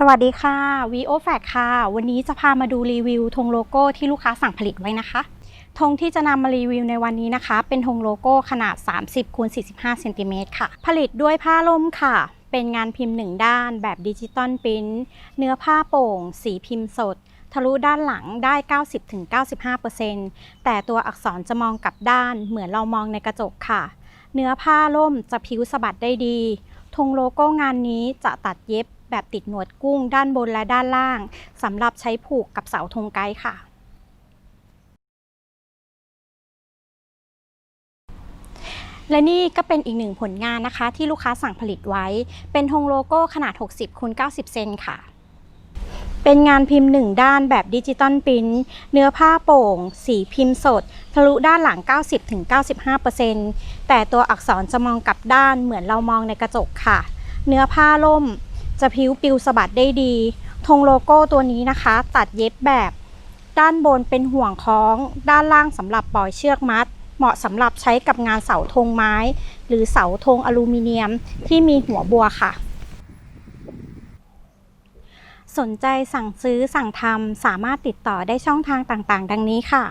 สวัสดีค่ะ VO f a c ค่ะ วันนี้จะพามาดูรีวิวธงโลโก้ที่ลูกค้าสั่งผลิตไว้นะคะธงที่จะนำมารีวิวในวันนี้นะคะ เป็นธงโลโก้ขนาด 30คูณ45เซนติเมตรค่ะ ผลิตด้วยผ้าล่มค่ะ เป็นงานพิมพ์หนึ่งด้านแบบดิจิตอลปริ้นท์เนื้อผ้าโป่ง สีพิมพ์สด ทะลุด้านหลังได้ 90-95%แต่ตัวอักษรจะมองกลับด้านเหมือนเรามองในกระจกค่ะ เนื้อผ้าล่มจะผิวสะบัดได้ดีธงโลโก้งานนี้จะตัดเย็บ แบบติดหนวดกุ้งด้านบนและด้านล่างสำหรับใช้ผูกกับเสาธงไกด์ค่ะและนี่ก็เป็นอีกหนึ่งผลงานนะคะ ที่ลูกค้าสั่งผลิตไว้ เป็นธงโลโก้ขนาด 60คูณ90 เซนค่ะ เป็นงานพิมพ์หนึ่งด้านแบบดิจิตอลปริ้นท์เนื้อผ้าโป่ง สีพิมพ์สด ทะลุด้านหลัง 90-95%แต่ตัวอักษรจะมองกลับด้านเหมือนเรามองในกระจกค่ะ เนื้อผ้าล่ม จะพิ้วปิวสะบัดได้ดีธงโลโก้ตัวนี้นะคะ ตัดเย็บแบบ ด้านบนเป็นห่วงคล้อง ด้านล่างสำหรับปล่อยเชือกมัด เหมาะสำหรับใช้กับงานเสาธงไม้ หรือเสาธงอลูมิเนียมที่มีหัวบัวค่ะ สนใจสั่งซื้อสั่งทำสามารถติดต่อได้ช่องทางต่างๆ ดังนี้ค่ะ